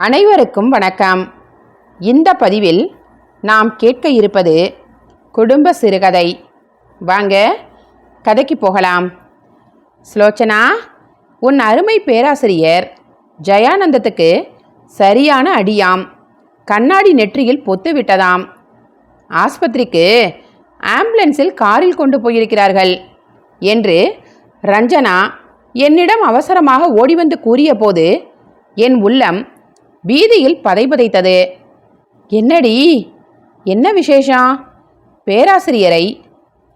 அனைவருக்கும் வணக்கம். இந்த பதிவில் நாம் கேட்க இருப்பது குடும்ப சிறுகதை. வாங்க கதைக்கு போகலாம். ஸ்லோச்சனா உன் அருமை பேராசிரியர் ஜெயானந்தத்துக்கு சரியான அடியாம். கண்ணாடி நெற்றியில் பொத்து விட்டதாம். ஆஸ்பத்திரிக்கு ஆம்புலன்ஸில் காரில் கொண்டு போயிருக்கிறார்கள் என்று ரஞ்சனா என்னிடம் அவசரமாக ஓடி வந்து கூறியபோது என் உள்ளம் பீதியில் பதைபதைத்தது. என்னடி? என்ன விசேஷம்? பேராசிரியரை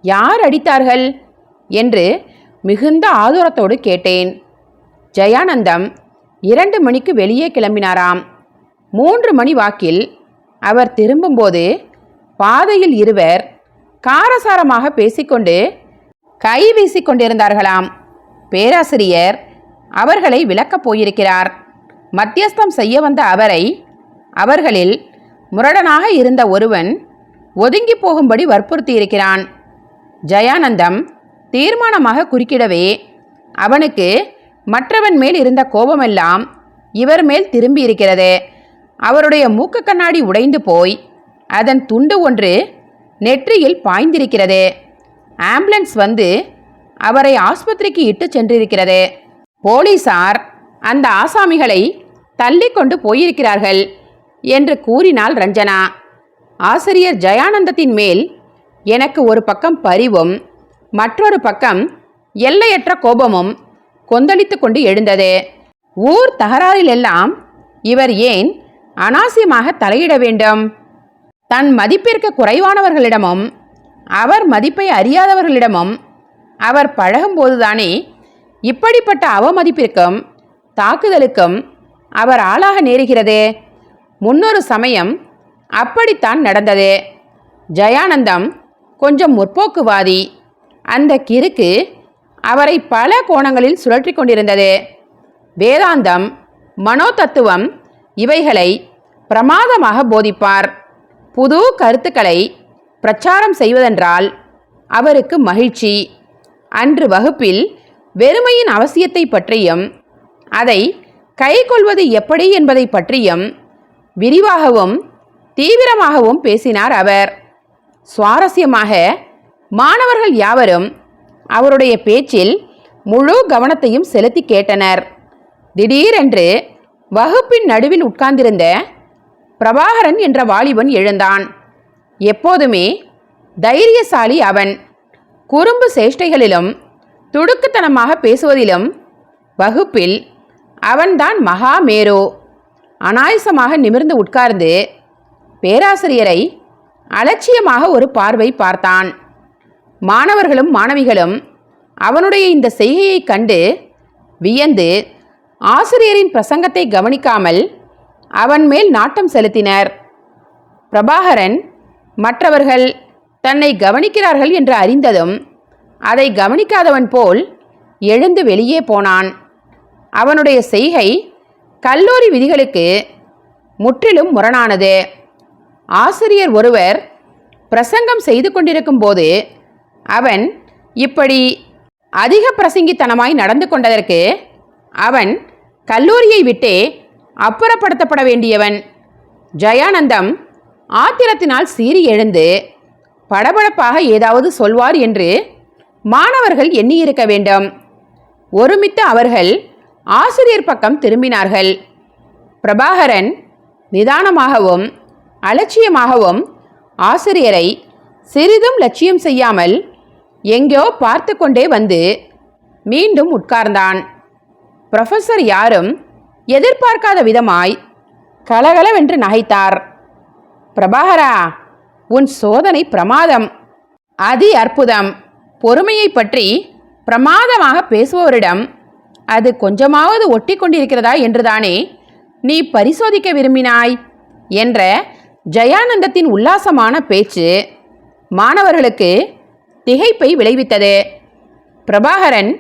யார் அடித்தார்கள்? என்று மிகுந்த ஆதுரத்தோடு கேட்டேன். ஜெயானந்தம் இரண்டு மணிக்கு வெளியே கிளம்பினாராம். மூன்று மணி வாக்கில் அவர் திரும்பும்போது பாதையில் இருவர் காரசாரமாக பேசிக்கொண்டு கை வீசிக்கொண்டிருந்தார்களாம். பேராசிரியர் அவர்களை விளக்கப் போயிருக்கிறார். மத்தியஸ்தம் செய்ய வந்த அவரை அவர்களில் முரடனாக இருந்த ஒருவன் ஒதுங்கி போகும்படி வற்புறுத்தியிருக்கிறான். ஜெயானந்தம் தீர்மானமாக குறுக்கிடவே அவனுக்கு மற்றவன் மேல் இருந்த கோபமெல்லாம் இவர் மேல் திரும்பி இருக்கிறது அவருடைய மூக்கு கண்ணாடி உடைந்து போய் அதன் துண்டு ஒன்று நெற்றியில் பாய்ந்திருக்கிறது. ஆம்புலன்ஸ் வந்து அவரை ஆஸ்பத்திரிக்கு இட்டு சென்றிருக்கிறது. போலீசார் அந்த ஆசாமிகளை தள்ளி கொண்டு போயிருக்கிறார்கள் என்று கூறினாள் ரஞ்சனா. ஆசிரியர் ஜெயானந்தத்தின் மேல் எனக்கு ஒரு பக்கம் பரிவும் மற்றொரு பக்கம் எல்லையற்ற கோபமும் கொந்தளித்து கொண்டு எழுந்தது. ஊர் தகராறிலெல்லாம் இவர் ஏன் அனாவசியமாக தலையிட வேண்டும்? தன் மதிப்பிற்கு குறைவானவர்களிடமும் அவர் மதிப்பை அறியாதவர்களிடமும் அவர் பழகும்போதுதானே இப்படிப்பட்ட அவமதிப்பிற்கும் தாக்குதலுக்கும் அவர் ஆளாக நேருகிறது. முன்னொரு சமயம் அப்படித்தான் நடந்தது. ஜெயானந்தம் கொஞ்சம் முற்போக்குவாதி. அந்த கிறுக்கு அவரை பல கோணங்களில் சுழற்றி கொண்டிருந்தது. வேதாந்தம் மனோதத்துவம் இவைகளை பிரமாதமாக போதிப்பார். புது கருத்துக்களை பிரச்சாரம் செய்வதென்றால் அவருக்கு மகிழ்ச்சி. அன்று வகுப்பில் வெறுமையின் அவசியத்தை பற்றியும் அதை கைக்கொள்வது எப்படி என்பதை பற்றியும் விரிவாகவும் தீவிரமாகவும் பேசினார் அவர். சுவாரஸ்யமாக மாணவர்கள் யாவரும் அவருடைய பேச்சில் முழு கவனத்தையும் செலுத்தி கேட்டனர். திடீரென்று வகுப்பின் நடுவில் உட்கார்ந்திருந்த பிரபாகரன் என்ற வாலிபன் எழுந்தான். எப்போதுமே தைரியசாலி அவன். குறும்பு சேஷ்டைகளிலும் துடுக்குத்தனமாக பேசுவதிலும் வகுப்பில் அவன்தான் மகா மேரோ. அனாயசமாக நிமிர்ந்து உட்கார்ந்து பேராசிரியரை அலட்சியமாக ஒரு பார்வை பார்த்தான். மாணவர்களும் மாணவிகளும் அவனுடைய இந்த செய்கையைக் கண்டு வியந்து ஆசிரியரின் பிரசங்கத்தை கவனிக்காமல் அவன் மேல் நாட்டம் செலுத்தினர். பிரபாகரன் மற்றவர்கள் தன்னை கவனிக்கிறார்கள் என்று அறிந்ததும் அதை கவனிக்காதவன் போல் எழுந்து வெளியே போனான். அவனுடைய செய்கை கல்லூரி விதிகளுக்கு முற்றிலும் முரணானது. ஆசிரியர் ஒருவர் பிரசங்கம் செய்து கொண்டிருக்கும் போது அவன் இப்படி அதிக பிரசங்கித்தனமாய் நடந்து கொண்டதற்கு அவன் கல்லூரியை விட்டே அப்புறப்படுத்தப்பட வேண்டியவன். ஜெயானந்தம் ஆத்திரத்தினால் சீறி எழுந்து படபடப்பாக ஏதாவது சொல்வார் என்று மாணவர்கள் எண்ணியிருக்க வேண்டும். ஒருமித்த அவர்கள் ஆசிரியர் பக்கம் திரும்பினார்கள். பிரபாகரன் நிதானமாகவும் அலட்சியமாகவும் ஆசிரியரை சிறிதும் லட்சியம் செய்யாமல் எங்கோ பார்த்து கொண்டே வந்து மீண்டும் உட்கார்ந்தான். ப்ரொஃபஸர் யாரும் எதிர்பார்க்காத விதமாய் கலகலவென்று நகைத்தார். பிரபாகரா உன் சோதனை பிரமாதம். அதி அற்புதம். பொறுமையை பற்றி பிரமாதமாக பேசுபவரிடம் அது கொஞ்சமாவது ஒட்டி கொண்டிருக்கிறதா என்றுதானே நீ பரிசோதிக்க விரும்பினாய் என்ற ஜெயானந்தத்தின் உல்லாசமான பேச்சு மாணவர்களுக்கு திகைப்பை விளைவித்தது. பிரபாகரன்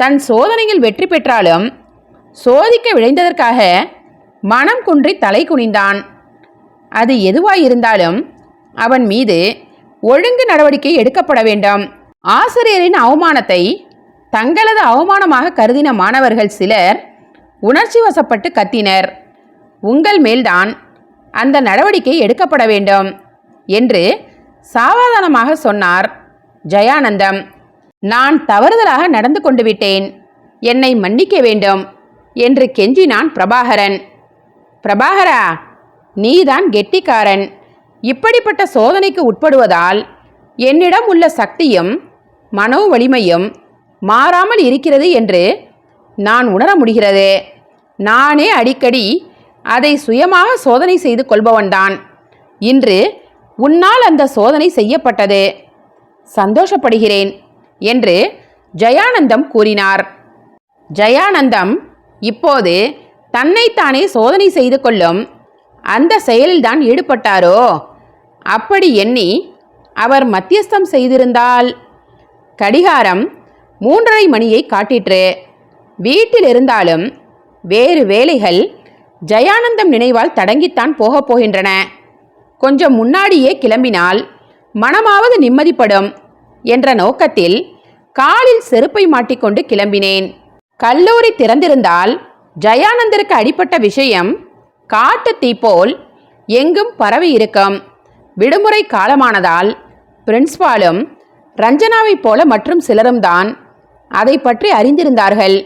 தன் சோதனையில் வெற்றி பெற்றாலும் சோதிக்க விளைந்ததற்காக மனம் குன்றி தலை குனிந்தான். அது எதுவாயிருந்தாலும் அவன் மீது ஒழுங்கு நடவடிக்கை எடுக்கப்பட வேண்டும். ஆசிரியரின் அவமானத்தை தங்களது அவமானமாக கருதின மாணவர்கள் சிலர் உணர்ச்சி வசப்பட்டு கத்தினர். உங்கள் மேல்தான் அந்த நடவடிக்கை எடுக்கப்பட வேண்டும் என்று சாவதானமாக சொன்னார் ஜெயானந்தம். நான் தவறுதலாக நடந்து கொண்டு விட்டேன் என்னை மன்னிக்க வேண்டும் என்று கெஞ்சினான் பிரபாகரன். பிரபாகரா நீதான் கெட்டிக்காரன். இப்படிப்பட்ட சோதனைக்கு உட்படுவதால் என்னிடம் உள்ள சக்தியும் மனோ வலிமையும் மாறாமல் இருக்கிறது என்று நான் உணர முடிகிறது. நானே அடிக்கடி அதை சுயமாக சோதனை செய்து கொள்பவன்தான் இன்று உன்னால் அந்த சோதனை செய்யப்பட்டது. சந்தோஷப்படுகிறேன் என்று ஜெயானந்தம் கூறினார். ஜெயானந்தம் இப்போது தன்னைத்தானே சோதனை செய்து கொள்ளும் அந்த செயலில்தான் ஈடுபட்டாரோ? அப்படி எண்ணி அவர் மத்தியஸ்தம் செய்திருந்தால் கடிகாரம் மூன்றரை மணியை காட்டிற்று. வீட்டில் இருந்தாலும் வேறு வேலைகள் ஜெயானந்தம் நினைவால் தடங்கித்தான் போகப் போகின்றன. கொஞ்சம் முன்னாடியே கிளம்பினால் மனமாவது நிம்மதிப்படும் என்ற நோக்கத்தில் காலில் செருப்பை மாட்டிக்கொண்டு கிளம்பினேன். கல்லூரி திறந்திருந்தால் ஜெயானந்தருக்கு அடிப்பட்ட விஷயம் காட்டு தீ போல் எங்கும் பரவி இருக்கும். விடுமுறை காலமானதால் பிரின்ஸ்பாலும் ரஞ்சனாவைப் போல மற்றும் சிலரும் தான் அதை பற்றி அறிந்திருந்தார்கள்.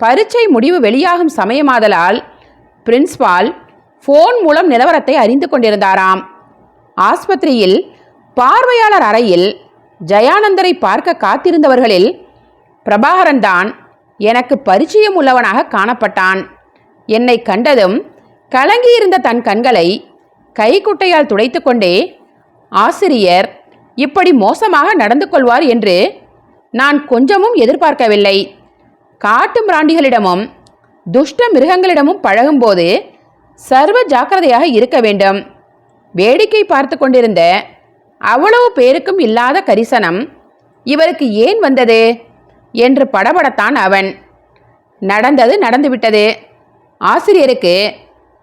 பரீட்சை முடிவு வெளியாகும் சமயமாதலால் பிரின்ஸ்பால் ஃபோன் மூலம் நிலவரத்தை அறிந்து கொண்டிருந்தாராம். ஆஸ்பத்திரியில் பார்வையாளர் அறையில் ஜெயானந்தரை பார்க்க காத்திருந்தவர்களில் பிரபாகரன் தான் எனக்கு பரிச்சயம் உள்ளவனாக காணப்பட்டான். என்னை கண்டதும் கலங்கியிருந்த தன் கண்களை கைக்குட்டையால் துடைத்துக்கொண்டே ஆசிரியர் இப்படி மோசமாக நடந்து கொள்வார் என்று நான் கொஞ்சமும் எதிர்பார்க்கவில்லை. காட்டு மிராண்டிகளிடமும் துஷ்ட மிருகங்களிடமும் பழகும்போது சர்வ ஜாக்கிரதையாக இருக்க வேண்டும். வேடிக்கை பார்த்து கொண்டிருந்த அவ்வளவு பேருக்கும் இல்லாத கரிசனம் இவருக்கு ஏன் வந்தது? என்று படபடத்தான் அவன். நடந்தது நடந்துவிட்டது. ஆசிரியருக்கு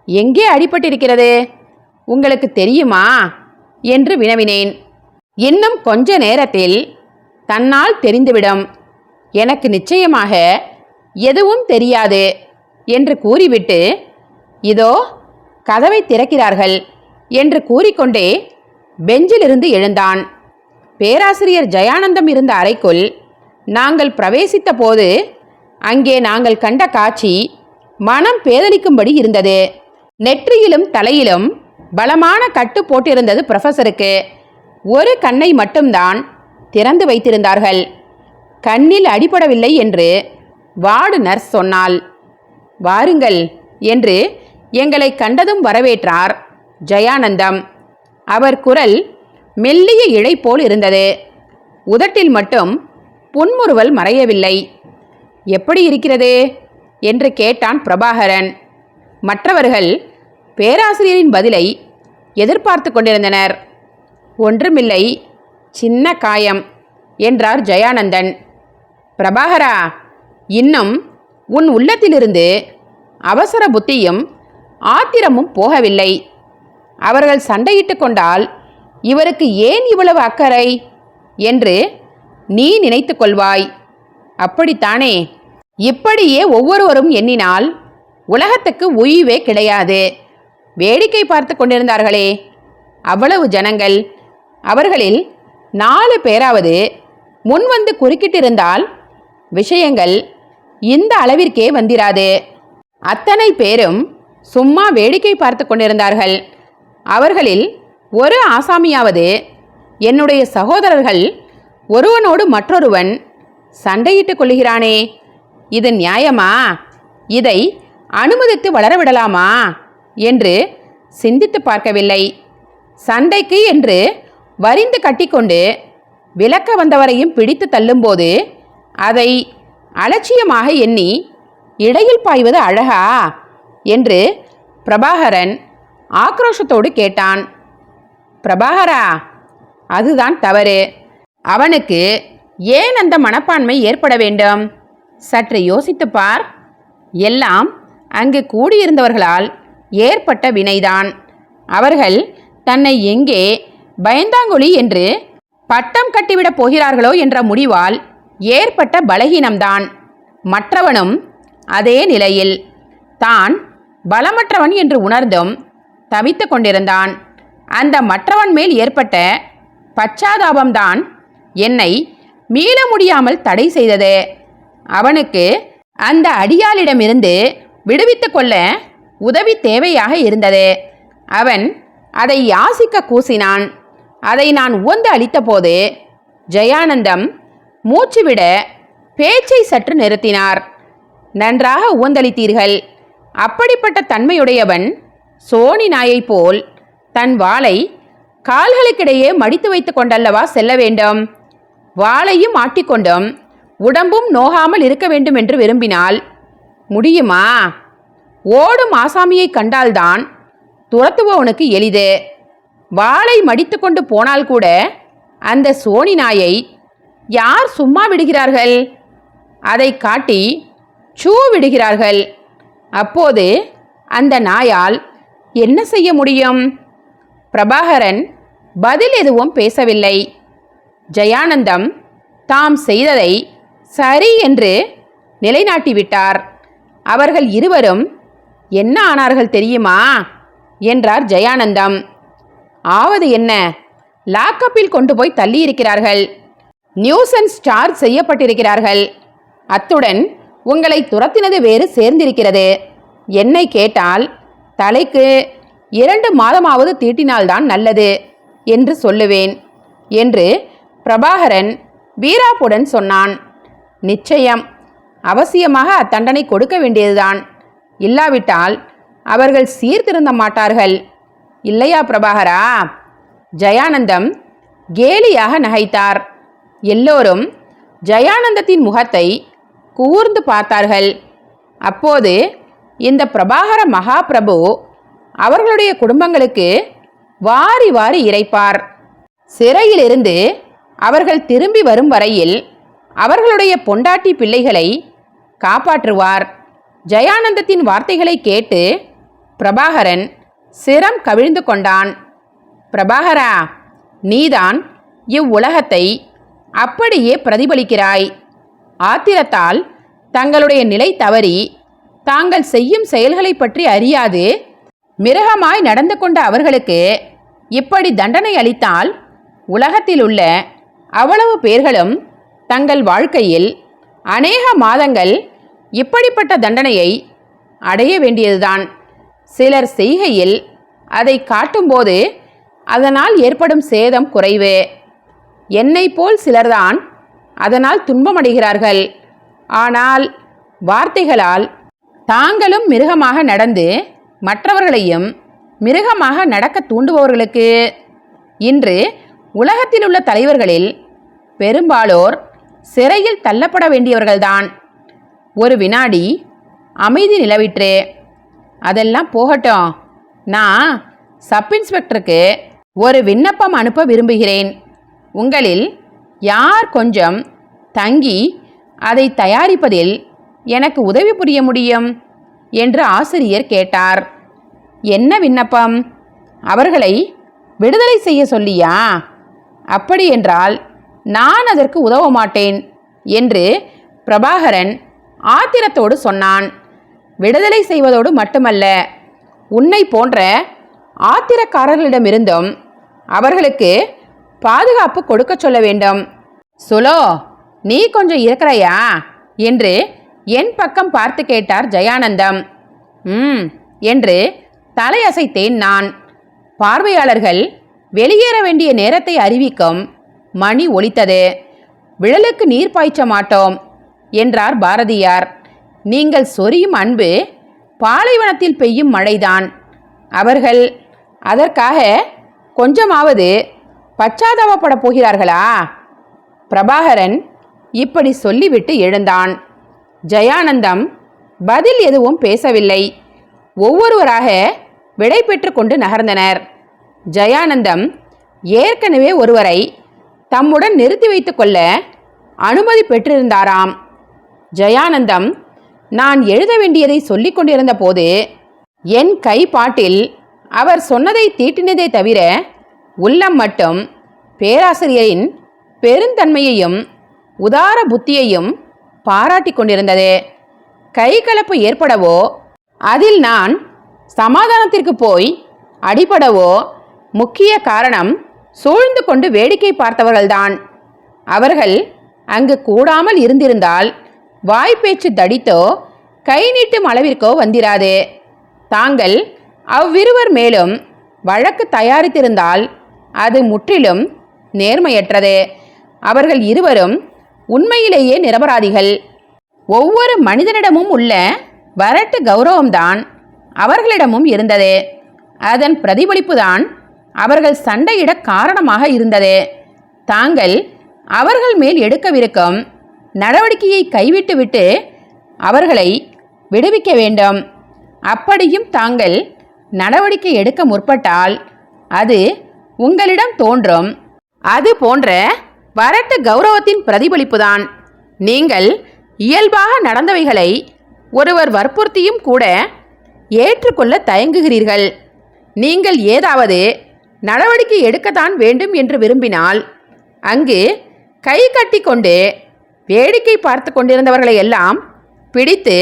எங்கே அடிபட்டிருக்கிறது? உங்களுக்கு தெரியுமா? என்று வினவினேன். இன்னும் கொஞ்ச நேரத்தில் தன்னால் தெரிந்துவிடும். எனக்கு நிச்சயமாக எதுவும் தெரியாது என்று கூறிவிட்டு இதோ கதவை திறக்கிறார்கள் என்று கூறிக்கொண்டே பெஞ்சிலிருந்து எழுந்தான். பேராசிரியர் ஜெயானந்தம் இருந்த அறைக்குள் நாங்கள் பிரவேசித்த போது அங்கே நாங்கள் கண்ட காட்சி மனம் பேதலிக்கும்படி இருந்தது. நெற்றியிலும் தலையிலும் பலமான கட்டு போட்டிருந்தது ப்ரொஃபஸருக்கு ஒரு கண்ணை மட்டும்தான் திறந்து வைத்திருந்தார்கள். கண்ணில் அடிபடவில்லை என்று வார்டு நர்ஸ் சொன்னாள். வாருங்கள் என்று எங்களை கண்டதும் வரவேற்றார் ஜெயானந்தம். அவர் குரல் மெல்லிய இழை போல் இருந்தது. உதட்டில் மட்டும் புன்முறுவல் மறையவில்லை. எப்படி இருக்கிறது? என்று கேட்டான் பிரபாகரன். மற்றவர்கள் பேராசிரியரின் பதிலை எதிர்பார்த்து கொண்டிருந்தனர். ஒன்றுமில்லை. சின்ன காயம் என்றார் ஜெயானந்தன். பிரபாகரா இன்னும் உன் உள்ளத்திலிருந்து அவசர புத்தியும் ஆத்திரமும் போகவில்லை. அவர்கள் சண்டையிட்டு கொண்டால் இவருக்கு ஏன் இவ்வளவு அக்கறை? என்று நீ நினைத்து கொள்வாய். அப்படித்தானே? இப்படியே ஒவ்வொருவரும் எண்ணினால் உலகத்துக்கு உய்வே கிடையாது. வேடிக்கை பார்த்து கொண்டிருந்தார்களே. அவ்வளவு ஜனங்கள் அவர்களில் நாலு பேராவது முன்வந்து குறுக்கிட்டிருந்தால் விஷயங்கள் இந்த அளவிற்கே வந்திராது. அத்தனை பேரும் சும்மா வேடிக்கை பார்த்து கொண்டிருந்தார்கள். அவர்களில் ஒரு ஆசாமியாவது என்னுடைய சகோதரர்கள் ஒருவனோடு மற்றொருவன் சண்டையிட்டுக் கொள்கிறானே இது நியாயமா? இதை அனுமதித்து வளரவிடலாமா? என்று சிந்தித்து பார்க்கவில்லை. சண்டைக்கு என்று வரிந்து கட்டிக்கொண்டு விளக்க வந்தவரையும் பிடித்து தள்ளும்போது அதை அலட்சியமாக எண்ணி இடையில் பாய்வது அழகா? என்று பிரபாகரன் ஆக்ரோஷத்தோடு கேட்டான். பிரபாகரா அதுதான் தவறு. அவனுக்கு ஏன் அந்த மனப்பான்மை ஏற்பட வேண்டும்? சற்று யோசித்து பார். எல்லாம் அங்கு கூடியிருந்தவர்களால் ஏற்பட்ட வினைதான். அவர்கள் தன்னை எங்கே பயந்தாங்குழி என்று பட்டம் கட்டிவிடப் போகிறார்களோ என்ற முடிவால் ஏற்பட்ட பலகீனம்தான். மற்றவனும் அதே நிலையில் தான் பலமற்றவன் என்று உணர்ந்தும் தவித்து கொண்டிருந்தான். அந்த மற்றவன் மேல் ஏற்பட்ட பச்சாதாபம்தான் என்னை மீள முடியாமல் தடை செய்தது. அவனுக்கு அந்த அடியாளிடமிருந்து விடுவித்து கொள்ள உதவி தேவையாக இருந்தது. அவன் அதை யாசிக்க கூசினான். அதை நான் உவந்து அளித்தபோது ஜெயானந்தம் மூச்சுவிட பேச்சை சற்று நிறுத்தினார். நன்றாக உவந்தளித்தீர்கள். அப்படிப்பட்ட தன்மையுடையவன் சோனி நாயைப் போல் தன் வாளை கால்களுக்கிடையே மடித்து வைத்து கொண்டல்லவா செல்ல வேண்டும். வாளையும் ஆட்டிக்கொண்டும் உடம்பும் நோகாமல் இருக்க வேண்டும் என்று விரும்பினால் முடியுமா? ஓடும் ஆசாமியை கண்டால்தான் துரத்துபவனுக்கு எளிது. வாளை மடித்துக்கொண்டு போனால் கூட அந்த சோனி நாயை யார் சும்மா விடுகிறார்கள்? அதை காட்டி சூ விடுகிறார்கள். அப்போது அந்த நாயால் என்ன செய்ய முடியும்? பிரபாகரன் பதில் எதுவும் பேசவில்லை. ஜெயானந்தம் தாம் செய்ததை சரி என்று நிலைநாட்டிவிட்டார். அவர்கள் இருவரும் என்ன ஆனார்கள் தெரியுமா? என்றார் ஜெயானந்தம். ஆவது என்ன? லாக்கப்பில் கொண்டு போய் தள்ளியிருக்கிறார்கள். Nuisance charge செய்யப்பட்டிருக்கிறார்கள். அத்துடன் உங்களை துரத்தினது வேறு சேர்ந்திருக்கிறது. என்னை கேட்டால் தலைக்கு இரண்டு மாதமாவது தீட்டினால்தான் நல்லது என்று சொல்லுவேன் என்று பிரபாகரன் வீராப்புடன் சொன்னான். நிச்சயம் அவசியமாக அத்தண்டனை கொடுக்க வேண்டியதுதான். இல்லாவிட்டால் அவர்கள் சீர்திருந்த மாட்டார்கள். இல்லையா பிரபாகரா? ஜெயானந்தம் கேலியாக நகைத்தார். எல்லோரும் ஜெயானந்தத்தின் முகத்தை கூர்ந்து பார்த்தார்கள். அப்போது இந்த பிரபாகர மகாபிரபு அவர்களுடைய குடும்பங்களுக்கு வாரி வாரி இறைப்பார். சிறையிலிருந்து அவர்கள் திரும்பி வரும் வரையில் அவர்களுடைய பொண்டாட்டி பிள்ளைகளை காப்பாற்றுவார். ஜெயானந்தத்தின் வார்த்தைகளை கேட்டு பிரபாகரன் சிரம் கவிழ்ந்து கொண்டான். பிரபாகரா நீதான் இவ்வுலகத்தை அப்படியே பிரதிபலிக்கிறாய். ஆத்திரத்தால் தங்களுடைய நிலை தவறி தாங்கள் செய்யும் செயல்களை பற்றி அறியாது. மிருகமாய் நடந்து கொண்ட அவர்களுக்கு இப்படி தண்டனை அளித்தால் உலகத்தில் உள்ள அவ்வளவு பேர்களும் தங்கள் வாழ்க்கையில் அநேக மாதங்கள் இப்படிப்பட்ட தண்டனையை அடைய வேண்டியதுதான். சிலர் செய்கையில் அதை காட்டும்போது அதனால் ஏற்படும் சேதம் குறைவு. என்னைப் போல் சிலர்தான் அதனால் துன்பமடைகிறார்கள். ஆனால் வார்த்தைகளால் தாங்களும் மிருகமாக நடந்து மற்றவர்களையும் மிருகமாக நடக்க தூண்டுபவர்களுக்கு இன்று உலகத்தில் உள்ள தலைவர்களில் பெரும்பாலோர் சிறையில் தள்ளப்பட வேண்டியவர்கள்தான். ஒரு வினாடி அமைதி நிலவிற்று. அதெல்லாம் போகட்டும். நான் சப் இன்ஸ்பெக்டருக்கு ஒரு விண்ணப்பம் அனுப்ப விரும்புகிறேன். உங்களில் யார் கொஞ்சம் தங்கி அதை தயாரிப்பதில் எனக்கு உதவி புரிய முடியும்? என்று ஆசிரியர் கேட்டார். என்ன விண்ணப்பம்? அவர்களை விடுதலை செய்ய சொல்லியா? அப்படி என்றால் நான் அதற்கு உதவ மாட்டேன் என்று பிரபாகரன் ஆத்திரத்தோடு சொன்னான். விடுதலை செய்வதோடு மட்டுமல்ல உன்னை போன்ற ஆத்திரக்காரர்களிடமிருந்தும் அவர்களுக்கு பாதுகாப்பு கொடுக்க சொல்ல வேண்டும். சுலோ நீ கொஞ்சம் இருக்கிறையா? என்று என் பக்கம் பார்த்து கேட்டார் ஜெயானந்தம். ம் என்று தலையசைத்தேன் நான். பார்வையாளர்கள் வெளியேற வேண்டிய நேரத்தை அறிவிக்கும் மணி ஒலித்தது. விழலுக்கு நீர் பாய்ச்ச மாட்டோம் என்றார் பாரதியார். நீங்கள் சொரியும் அன்பு பாலைவனத்தில் பெய்யும் மழைதான். அவர்கள் அதற்காக கொஞ்சமாவது பச்சாதாபப்பட போகிறார்களா? பிரபாகரன் இப்படி சொல்லிவிட்டு எழுந்தான். ஜெயானந்தம் பதில் எதுவும் பேசவில்லை. ஒவ்வொருவராக விடை பெற்று கொண்டு நகர்ந்தனர். ஜெயானந்தம் ஏற்கனவே ஒருவரை தம்முடன் நிறுத்தி வைத்து கொள்ள அனுமதி பெற்றிருந்தாராம். ஜெயானந்தம் நான் எழுத வேண்டியதை சொல்லிக் கொண்டிருந்த போது என் கைப்பாட்டில் அவர் சொன்னதை தீட்டினதே தவிர உள்ளம் மட்டும் பேராசிரியரின் பெருந்தன்மையையும் உதார புத்தியையும் பாராட்டி கொண்டிருந்தது. கைகலப்பு ஏற்படவோ அதில் நான் சமாதானத்திற்கு போய் அடிபடவோ முக்கிய காரணம் சூழ்ந்து கொண்டு வேடிக்கை பார்த்தவர்கள்தான். அவர்கள் அங்கு கூடாமல் இருந்திருந்தால் வாய்ப்பேச்சு தடித்தோ கை நீட்டும் அளவிற்கோ வந்திராது. தாங்கள் அவ்விருவர் மேலும் வழக்கு தயாரித்திருந்தால் அது முற்றிலும் நேர்மையற்றது. அவர்கள் இருவரும் உண்மையிலேயே நிரபராதிகள். ஒவ்வொரு மனிதனிடமும் உள்ள வரட்டு கௌரவம்தான் அவர்களிடமும் இருந்தது. அதன் பிரதிபலிப்புதான் அவர்கள் சண்டையிட காரணமாக இருந்தது. தாங்கள் அவர்கள் மேல் எடுக்கவிருக்கும் நடவடிக்கையை கைவிட்டுவிட்டு அவர்களை விடுவிக்க வேண்டும். அப்படியும் தாங்கள் நடவடிக்கை எடுக்க முற்பட்டால் அது உங்களிடம் தோன்றும். அது போன்ற வரட்டு கௌரவத்தின் பிரதிபலிப்புதான். நீங்கள் இயல்பாக நடந்தவைகளை ஒருவர் வற்புறுத்தியும் கூட ஏற்றுக்கொள்ள தயங்குகிறீர்கள். நீங்கள் ஏதாவது நடவடிக்கை எடுக்கத்தான் வேண்டும் என்று விரும்பினால் அங்கு கை கட்டி கொண்டு வேடிக்கை பார்த்து கொண்டிருந்தவர்களை எல்லாம் பிடித்து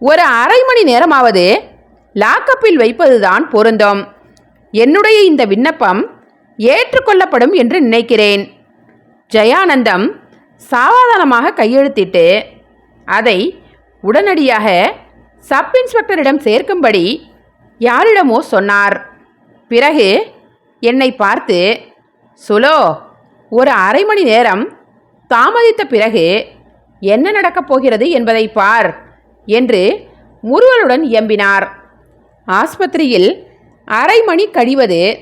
ஒரு அரை மணி நேரமாவது லாக்கப்பில் வைப்பதுதான் பொருந்தும். என்னுடைய இந்த விண்ணப்பம் ஏற்றுக்கொள்ளப்படும் என்று நினைக்கிறேன். ஜெயானந்தம் சாவதானமாக கையெழுத்திட்டு அதை உடனடியாக சப் இன்ஸ்பெக்டரிடம் சேர்க்கும்படி யாரிடமோ சொன்னார். பிறகு என்னை பார்த்து சுலோ ஒரு அரை மணி நேரம் தாமதித்த பிறகு என்ன நடக்கப் போகிறது என்பதை பார் என்று முருகனுடன் இயம்பினார் ஆஸ்பத்திரியில் அரை மணி கழிவது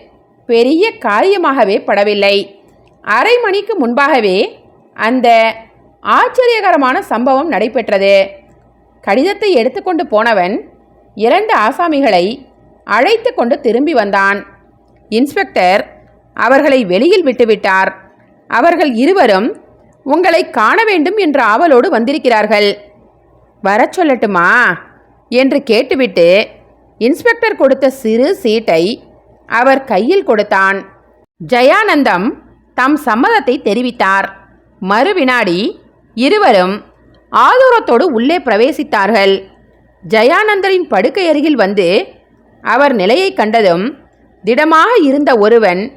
பெரிய காரியமாகவே படவில்லை. அரை மணிக்கு முன்பாகவே அந்த ஆச்சரியகரமான சம்பவம் நடைபெற்றது. கடிதத்தை எடுத்துக்கொண்டு போனவன் இரண்டு ஆசாமிகளை அழைத்து கொண்டு திரும்பி வந்தான். இன்ஸ்பெக்டர் அவர்களை வெளியில் விட்டுவிட்டார். அவர்கள் இருவரும் உங்களை காண வேண்டும் என்ற ஆவலோடு வந்திருக்கிறார்கள். வரச் சொல்லட்டுமா? என்று கேட்டுவிட்டு இன்ஸ்பெக்டர் கொடுத்த சிறு சீட்டை அவர் கையில் கொடுத்தான். ஜெயானந்தம் தம் சம்மதத்தை தெரிவித்தார். மறுவினாடி இருவரும் ஆதூரத்தோடு உள்ளே பிரவேசித்தார்கள். ஜெயானந்தரின் படுக்கை அருகில் வந்து அவர் நிலையை கண்டதும் திடமாக இருந்த ஒருவன்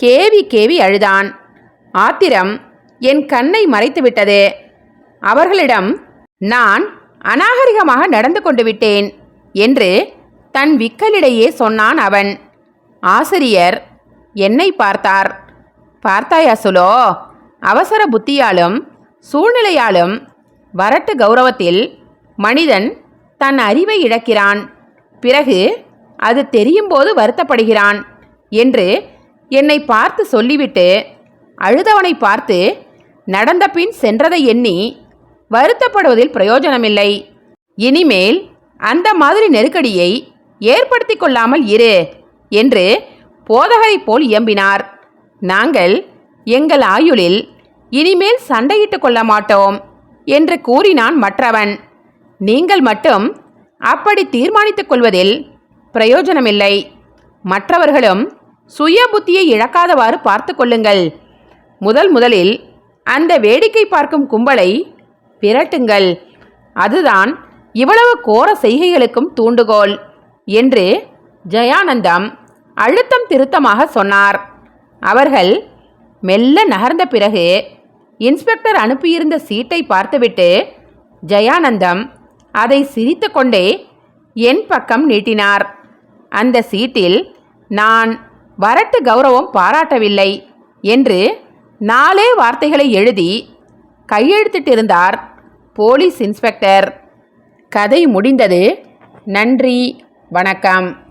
கேவி கேவி அழுதான். ஆத்திரம் என் கண்ணை மறைத்துவிட்டது. அவர்களிடம் நான் அநாகரிகமாக நடந்து கொண்டு விட்டேன் என்று தன் விக்கலிடையே சொன்னான் அவன். ஆசிரியர் என்னை பார்த்தார். பார்த்தாயா சுலோ அவசர புத்தியாலும் சூழ்நிலையாலும் வரட்டு கௌரவத்தில் மனிதன் தன் அறிவை இழக்கிறான். பிறகு அது தெரியும்போது வருத்தப்படுகிறான் என்று என்னை பார்த்து சொல்லிவிட்டு அழுதவனை பார்த்து நடந்த பின் சென்றதை எண்ணி வருத்தப்படுவதில் பிரயோஜனமில்லை. இனிமேல் அந்த மாதிரி நெருக்கடியை ஏற்படுத்தி கொள்ளாமல் இரு என்று போதகரைப் போல் இயம்பினார். நாங்கள் எங்கள் ஆயுளில் இனிமேல் சண்டையிட்டு கொள்ள மாட்டோம் என்று கூறினான் மற்றவன். நீங்கள் மட்டும் அப்படி தீர்மானித்துக் கொள்வதில் பிரயோஜனமில்லை. மற்றவர்களும் சுய புத்தியை இழக்காதவாறு பார்த்து கொள்ளுங்கள். முதல் முதலில் அந்த வேடிக்கை பார்க்கும் கும்பலை விரட்டுங்கள். அதுதான் இவ்வளவு கோர செய்கைகளுக்கும் தூண்டுகோல் என்று ஜெயானந்தம் அழுத்தம் திருத்தமாக சொன்னார். அவர்கள் மெல்ல நகர்ந்த பிறகு இன்ஸ்பெக்டர் அனுப்பியிருந்த சீட்டை பார்த்துவிட்டு ஜெயானந்தம் அதை சிரித்துக்கொண்டே என் பக்கம் நீட்டினார். அந்த சீட்டில் நான் வரட்டு கௌரவம் பாராட்டவில்லை என்று நாலே வார்த்தைகளை எழுதி கையெழுத்திட்டிருந்தார் போலீஸ் இன்ஸ்பெக்டர். கதை முடிந்தது. நன்றி. வணக்கம்.